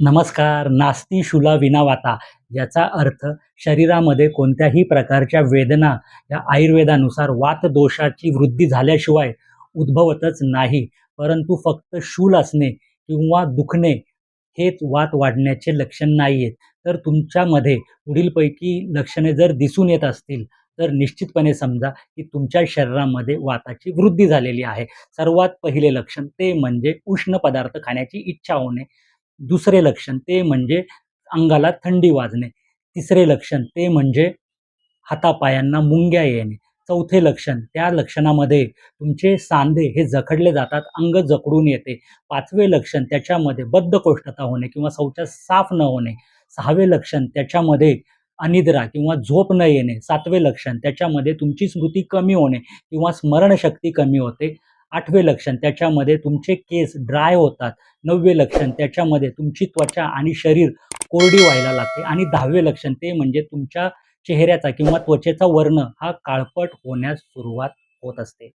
नमस्कार नास्ती शुला विना वाता याचा अर्थ शरीरामध्ये कोणत्याही प्रकारच्या वेदना या आयुर्वेदानुसार वातदोषाची वृद्धी झाल्याशिवाय उद्भवतच नाही. परंतु फक्त शूल असणे किंवा दुखणे हेच वात वाढण्याचे लक्षण नाही आहेत तर तुमच्यामध्ये पुढीलपैकी लक्षणे जर दिसून येत असतील तर निश्चितपणे समजा की तुमच्या शरीरामध्ये वाताची वृद्धी झालेली आहे. सर्वात पहिले लक्षण ते म्हणजे उष्ण पदार्थ खाण्याची इच्छा होणे. दुसरे लक्षण ते म्हणजे अंगाला थंडी वाजणे. तिसरे लक्षण ते म्हणजे हातापायांना मुंग्या येणे. चौथे लक्षण त्या लक्षणामध्ये तुमचे सांधे हे जखडले जातात अंग जखडून येते. पाचवे लक्षण त्याच्यामध्ये बद्धकोष्ठता होणे किंवा शौचास साफ न होणे. सहावे लक्षण त्याच्यामध्ये अनिद्रा किंवा झोप न येणे. सातवे लक्षण त्याच्यामध्ये तुमची स्मृती कमी होणे किंवा स्मरणशक्ती कमी होते. आठवे लक्षण त्याच्यामध्ये तुमचे केस ड्राय होतात. नववे लक्षण त्याच्यामध्ये तुमची त्वचा आणि शरीर कोरडी व्हायला लागते. आणि दहावे लक्षण ते म्हणजे तुमच्या चेहऱ्याचा किंवा त्वचेचा वर्ण हा काळपट होण्यास सुरुवात होत असते.